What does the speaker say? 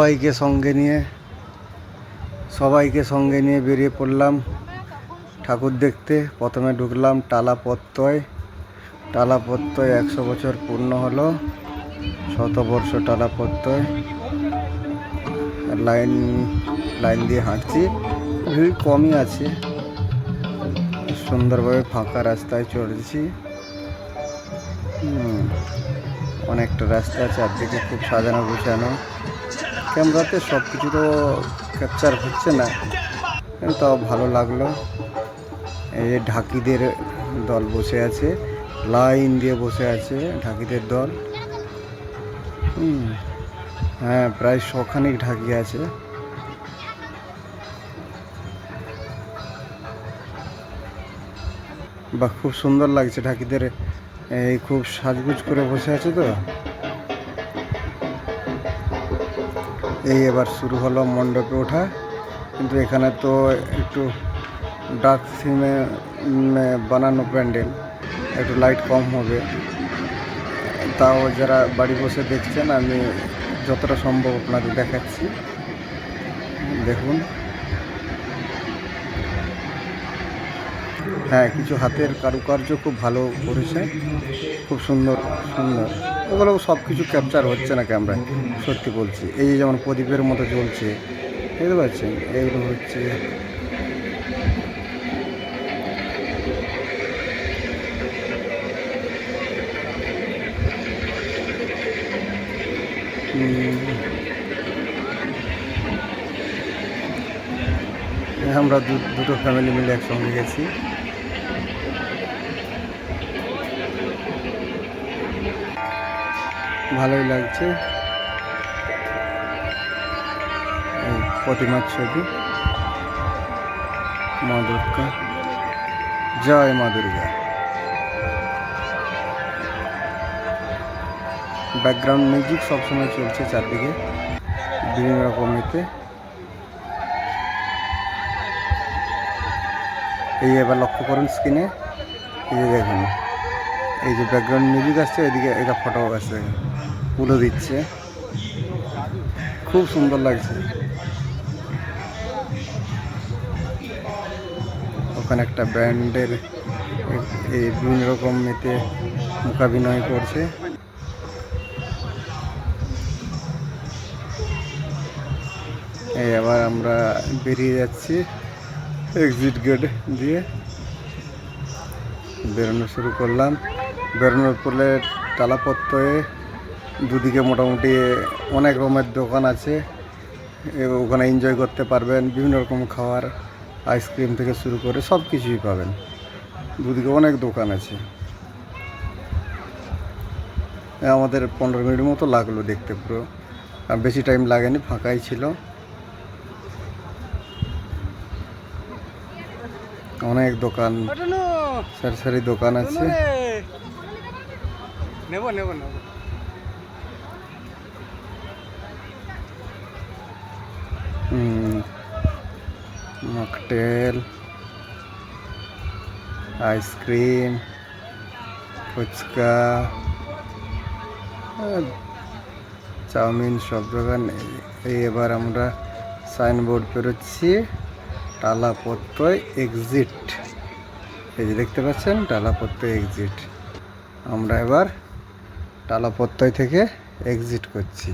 সবাইকে সঙ্গে নিয়ে, সবাইকে সঙ্গে নিয়ে বেরিয়ে পড়লাম ঠাকুর দেখতে। প্রথমে ঢুকলাম টালা পত্তয় টালা পত্তয় একশো বছর পূর্ণ হলো, শতবর্ষ টালা পত্তয় লাইন লাইন দিয়ে হাঁটছি। ভিড় কমই আছে। সুন্দরভাবে ফাঁকা রাস্তায় চলছি অনেকটা রাস্তা, চারদিকে খুব সাজানো গোছানো। ক্যামেরাতে সব কিছু তো ক্যাপচার হচ্ছে না। তাও ভালো লাগল। এই ঢাকিদের দল বসে আছে লাইন দিয়ে বসে আছে ঢাকিদের দল। হ্যাঁ প্রায় শখানিক ঢাকি আছে। বাহ, খুব সুন্দর লাগছে ঢাকিদের, এই খুব সাজগুজ করে বসে আছে তো। এই এবার শুরু হলো মণ্ডপে ওঠা। কিন্তু এখানে তো একটু ডার্ক সিমে বানানো প্যান্ডেল, একটু লাইট কম হবে। তাও যারা বাড়ি বসে দেখছেন, আমি যতটা সম্ভব আপনাদের দেখাচ্ছি। দেখুন। হ্যাঁ কিছু হাতের কারুকার্য খুব ভালো করেছে। খুব সুন্দর সুন্দর। ওগুলো সব কিছু ক্যাপচার হচ্ছে না ক্যামেরায় সত্যি বলছি। এই যেমন প্রদীপের মতো জ্বলছে, বুঝতে পারছেন? এইগুলো হচ্ছে আমরা দুটো ফ্যামিলি মিলে একসঙ্গে গেছি। ভালোই লাগছে। প্রতিমার ছবি। মা দুর্গা জয় মা দুর্গা। ব্যাকগ্রাউন্ড মিউজিক সবসময় চলছে চারদিকে। বিভিন্ন রকমেতে এই এবার লক্ষ্য করুন স্ক্রিনে এই দেখুন। এই যে ব্যাকগ্রাউন্ড মিউজিক আসছে, এদিকে এটা ফটো আসছে উলো দিচ্ছে। খুব সুন্দর লাগছে। ওখানে একটা ব্যান্ডের এই বিভিন্ন রকম এতে মোকাবিনয় করছে। এই আবার আমরা বেরিয়ে যাচ্ছি এক্সিট গেট দিয়ে। বেরোনো শুরু করলাম। বেরোনোর পরে টালাপত্তয়ে দুদিকে মোটামুটি অনেক রকমের দোকান আছে ওখানে এনজয় করতে পারবেন বিভিন্ন রকম খাবার আইসক্রিম থেকে শুরু করে সব কিছুই পাবেন। দুদিকে অনেক দোকান আছে। আমাদের পনেরো মিনিট মতো লাগল দেখতে পুরো। আর বেশি টাইম লাগেনি ফাঁকাই ছিল। অনেক দোকান সারি সারি দোকান আছে। নেব নেব নেব। মকটেল, আইসক্রিম, ফুচকা চাউমিন সব দোকান এবার আমরা সাইনবোর্ড পেরোচ্ছি টালাপত্তয় এক্সিট এই যে দেখতে পাচ্ছেন টালাপত্তয় এক্সিট আমরা এবার টালাপত্তয় থেকে এক্সিট করছি।